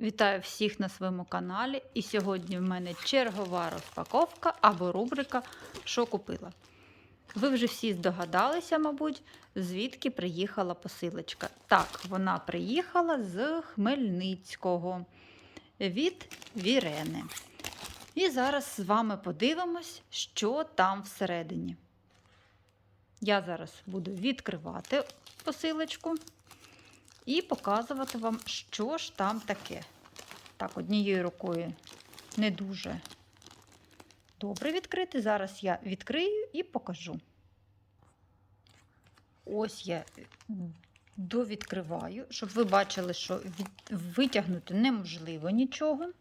Вітаю всіх на своєму каналі. І сьогодні в мене чергова розпаковка або рубрика Що купила. Ви вже всі здогадалися, мабуть, звідки приїхала посилочка. Так, вона приїхала з Хмельницького від Вірени. І зараз з вами подивимось, що там всередині. Я зараз буду відкривати посилочку і показувати вам, що ж там таке. Так, однією рукою не дуже добре відкрити. Зараз я відкрию і покажу. Ось я довідкриваю, щоб ви бачили, що витягнути неможливо нічого.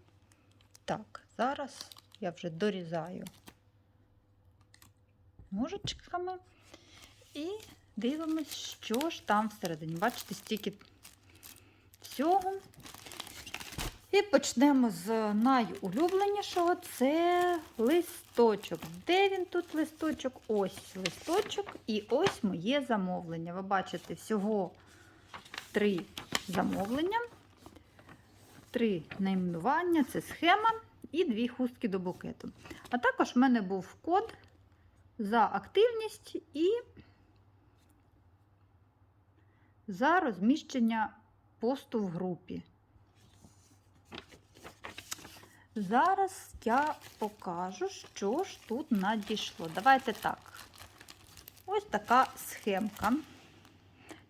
Так, зараз я вже дорізаю ножичками і дивимось, що ж там всередині. Бачите, стільки всього. І почнемо з найулюбленішого це листочок. Де він тут листочок? Ось листочок і ось моє замовлення. Ви бачите, всього три замовлення, три найменування це схема і дві хустки до букету. А також в мене був код за активність і за розміщення посту в групі. Зараз я покажу, що ж тут надійшло. Давайте так. Ось така схемка.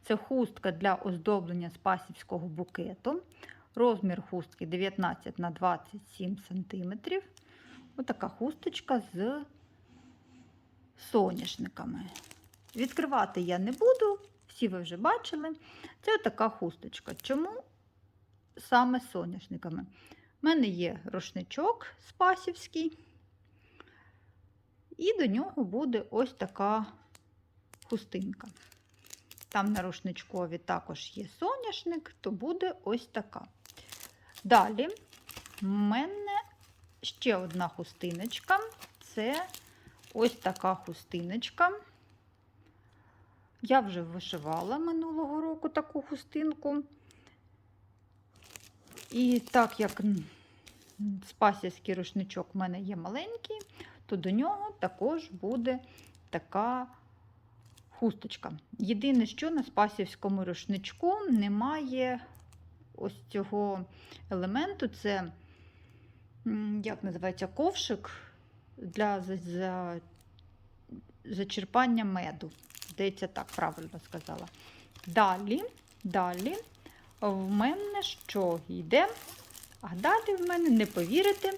Це хустка для оздоблення спасівського букету. Розмір хустки 19 на 27 см. Ось така хусточка з соняшниками. Відкривати я не буду, всі ви вже бачили. Це така хусточка. Чому саме з соняшниками? У мене є рушничок спасівський, і до нього буде ось така хустинка. Там на рушничкові також є соняшник, то буде ось така. Далі в мене ще одна хустиночка. Це ось така хустиночка. Я вже вишивала минулого року таку хустинку. І так як спасівський рушничок в мене є маленький, то до нього також буде така хусточка. Єдине, що на спасівському рушничку немає ось цього елементу, це, як називається, ковшик для зачерпання меду. Здається, так правильно сказала. Далі, далі в мене що йде? А далі в мене не повірите,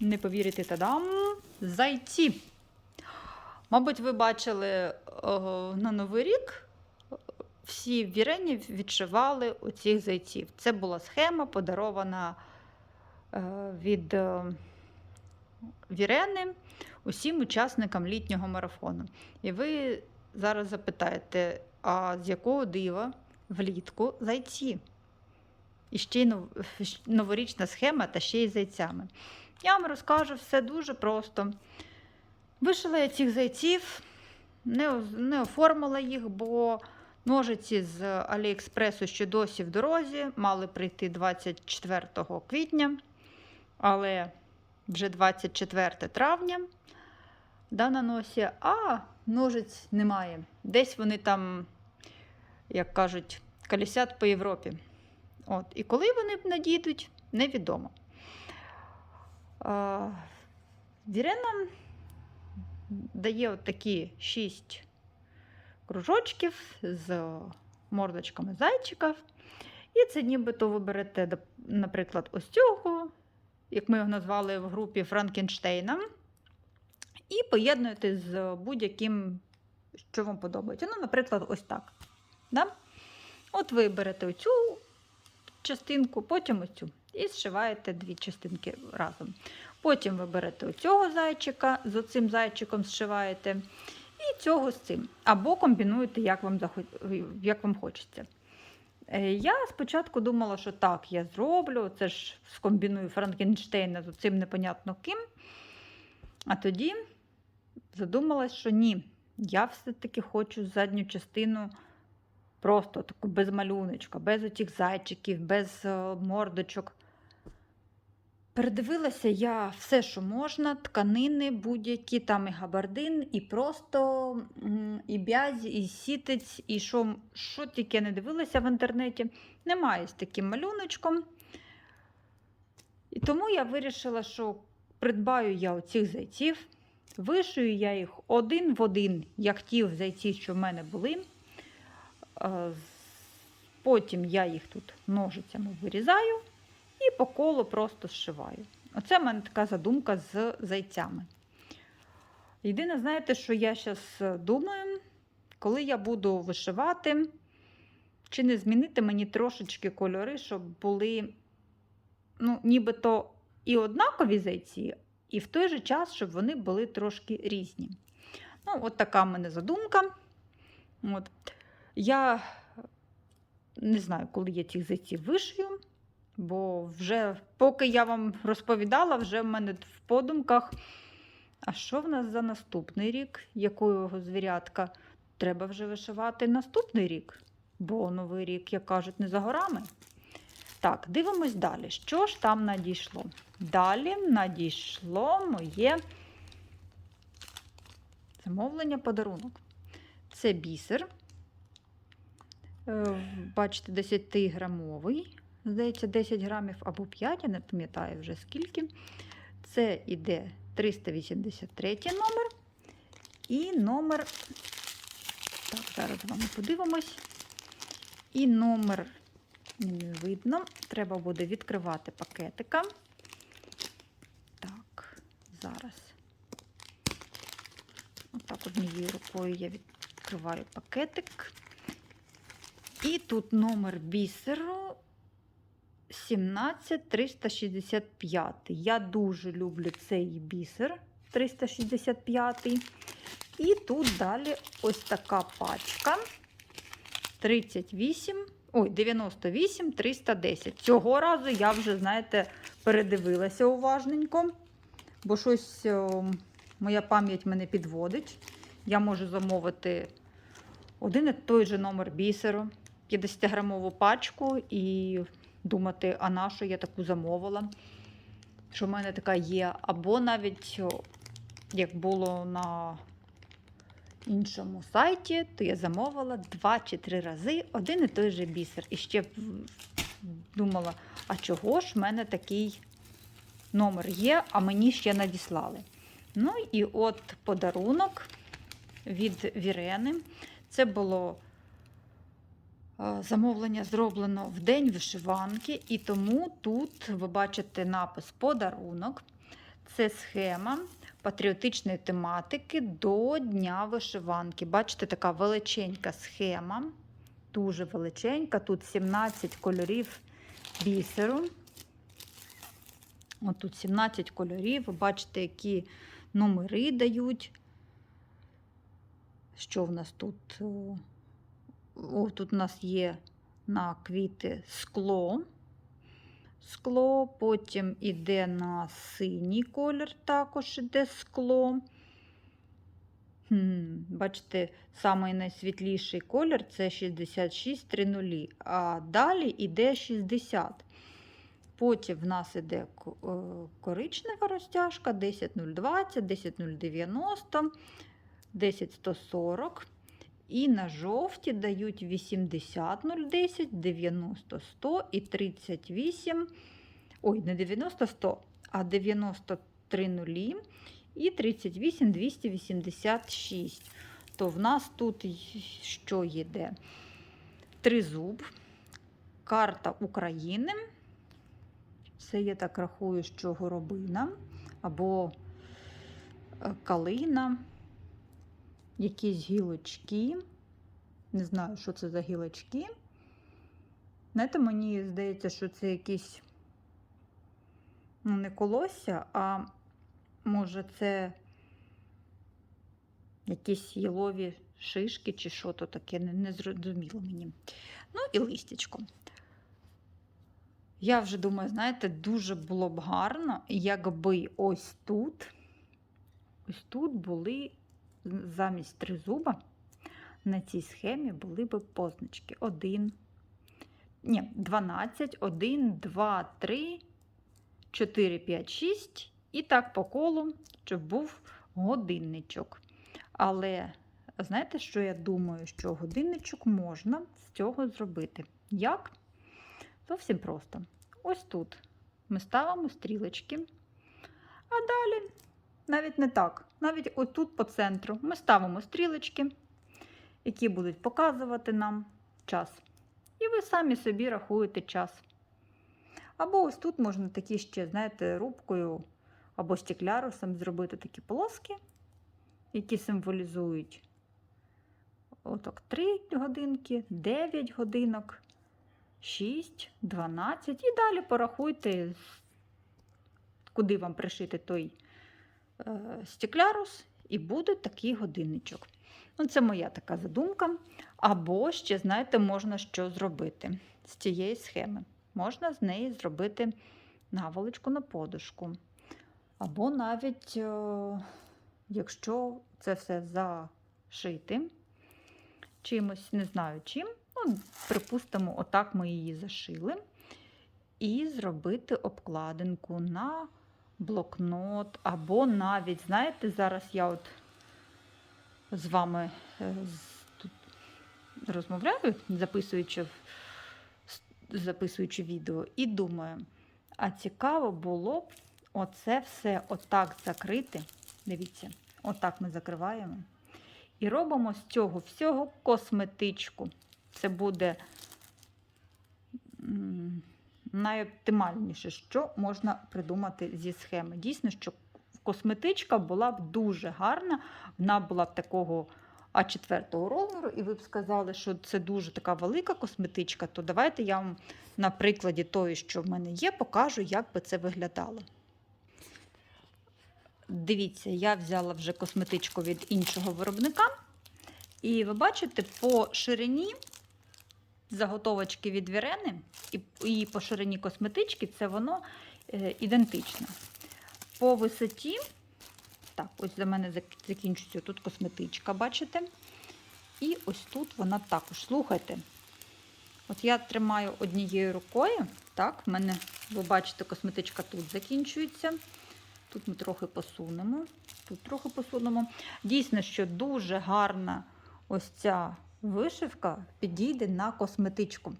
не повірите, тадам, зайці. Мабуть, ви бачили о, на Новий рік всі Вірені відшивали оцих зайців. Це була схема, подарована е, від е, Вірени усім учасникам літнього марафону. І ви зараз запитаєте, а з якого дива влітку зайці? І ще й новорічна схема та ще й зайцями. Я вам розкажу все дуже просто. Вишила я цих зайців, не, не оформила їх, бо ножиці з Аліекспресу ще досі в дорозі, мали прийти 24 квітня, але вже 24 травня да, на носі, а ножиць немає. Десь вони там, як кажуть, колісять по Європі. От. І коли вони надійдуть, невідомо. Вірена дає от такі шість кружочків з мордочками зайчиків. І це нібито ви берете, наприклад, ось цього, як ми його назвали в групі Франкенштейна, і поєднуєте з будь-яким, що вам подобається. Ну, наприклад, ось так. Да? От ви берете оцю частинку, потім оцю. І зшиваєте дві частинки разом. Потім ви берете оцього зайчика, з оцим зайчиком зшиваєте, і цього з цим. Або комбінуєте, як вам, захоч... як вам хочеться. Е, Я спочатку думала, що так, я зроблю, це ж скомбіную Франкенштейна з цим непонятно ким. А тоді задумалась, що ні, я все-таки хочу задню частину Просто таку без малюночка, без отих зайчиків, без е, мордочок. Передивилася я все, що можна, тканини будь-які, там і габардин, і просто і бязь, і сітець, і що, що тільки не дивилася в інтернеті. Немає з таким малюночком. І тому я вирішила, що придбаю я оцих зайців, вишию я їх один в один, як ті зайці, що в мене були. Е, Потім я їх тут ножицями вирізаю і по колу просто зшиваю. Оце в мене така задумка з зайцями. Єдине, знаєте, що я зараз думаю, коли я буду вишивати, чи не змінити мені трошечки кольори, щоб були, ну, нібито і однакові зайці, і в той же час, щоб вони були трошки різні. Ну, от така в мене задумка. От. Я не знаю, коли я цих зайців вишию, бо вже, поки я вам розповідала, вже в мене в подумках. А що в нас за наступний рік? Якого звірятка? Треба вже вишивати наступний рік, бо новий рік, як кажуть, не за горами. Так, дивимось далі. Що ж там надійшло? Далі надійшло моє замовлення подарунок. Це бісер. Е, Бачите, 10-грамовий. Здається, 10 грамів або 5, я не пам'ятаю вже скільки. Це іде 383 номер. І номер. Так, зараз з вами подивимось. І номер не видно. Треба буде відкривати пакетика. Так, зараз. Отак однією рукою я відкриваю пакетик. І тут номер бісеру 17365. Я дуже люблю цей бісер 365. І тут далі ось така пачка 38, ой, 98 310. Цього разу я вже, знаєте, передивилася уважненько, бо щось о, моя пам'ять мене підводить. Я можу замовити один і той же номер бісеру. 50-грамову пачку і думати, а на що я таку замовила, що в мене така є. Або навіть, як було на іншому сайті, то я замовила два чи три рази один і той же бісер. І ще думала, а чого ж в мене такий номер є, а мені ще надіслали. Ну і от подарунок від Вірени. Це було Замовлення зроблено в день вишиванки, і тому тут ви бачите напис подарунок. Це схема патріотичної тематики до Дня вишиванки. Бачите, така величенька схема, дуже величенька. Тут 17 кольорів бісеру. От тут 17 кольорів. Ви бачите, які номери дають. Що в нас тут? Е, о, тут у нас є на квіти скло. Скло, потім іде на синій колір, також іде скло. Хм, Бачите, самий найсвітліший колір це 6630, а далі іде 60. Потім в нас іде коричнева розтяжка 10020, 10090, 10140. І на жовті дають 80 010, 90 100 і 38. Ой, не 90 100, а 93 нулі і 38 286. То в нас тут що йде? Тризуб, карта України. Це я так рахую, що горобина або е, калина якісь гілочки. Не знаю, що це за гілочки. Знаєте, мені здається, що це якісь, ну, не колосся, а може це якісь ялові шишки чи що то таке, не, не зрозуміло мені. Ну і листячко. Я вже думаю, знаєте, дуже було б гарно, якби ось тут, ось тут були замість тризуба на цій схемі були б позначки. 1, ні, 12, 1, 2, 3, 4, 5, 6. І так по колу, щоб був годинничок. Але знаєте, що я думаю, що годинничок можна з цього зробити? Як? Зовсім просто. Ось тут ми ставимо стрілочки, а далі навіть не так. Навіть отут по центру ми ставимо стрілочки, які будуть показувати нам час. І ви самі собі рахуєте час. Або ось тут можна такі ще, знаєте, рубкою або стеклярусом зробити такі полоски, які символізують отак 3 годинки, 9 годинок, 6, 12. І далі порахуйте, куди вам пришити той стеклярус, і буде такий годинничок. Ну, це моя така задумка. Або ще, знаєте, можна що зробити з цієї схеми. Можна з неї зробити наволочку на подушку. Або навіть, е, якщо це все зашити чимось, не знаю чим, ну, припустимо, отак ми її зашили. І зробити обкладинку на блокнот, або навіть, знаєте, зараз я от з вами е, тут розмовляю, записуючи, записуючи відео, і думаю, а цікаво було б оце все отак закрити. Дивіться, отак ми закриваємо. І робимо з цього всього косметичку. Це буде найоптимальніше, що можна придумати зі схеми. Дійсно, що косметичка була б дуже гарна, вона була б такого А4 розміру, і ви б сказали, що це дуже така велика косметичка, то давайте я вам на прикладі тої, що в мене є, покажу, як би це виглядало. Дивіться, я взяла вже косметичку від іншого виробника. І ви бачите, по ширині заготовочки від Вірени і, по ширині косметички це воно е, ідентичне. По висоті, так, ось за мене закінчується тут косметичка, бачите? І ось тут вона також. Слухайте. От я тримаю однією рукою, так, в мене, ви бачите, косметичка тут закінчується. Тут ми трохи посунемо, тут трохи посунемо. Дійсно, що дуже гарна ось ця вишивка підійде на косметичку.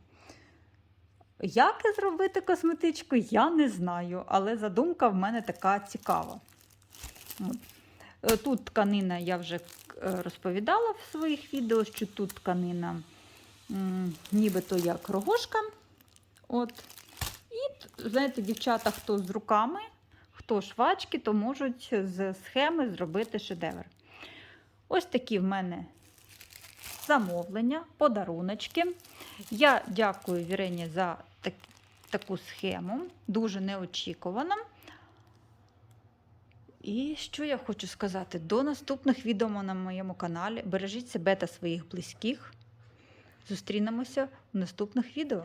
Як зробити косметичку, я не знаю, але задумка в мене така цікава. Е, Тут тканина, я вже е, розповідала в своїх відео, що тут тканина нібито як рогошка. От. І, знаєте, дівчата, хто з руками, хто швачки, то можуть з схеми зробити шедевр. Ось такі в мене замовлення, подаруночки. Я дякую Вірені за так, таку схему, дуже неочікувано. І що я хочу сказати? До наступних відео на моєму каналі. Бережіть себе та своїх близьких. Зустрінемося в наступних відео.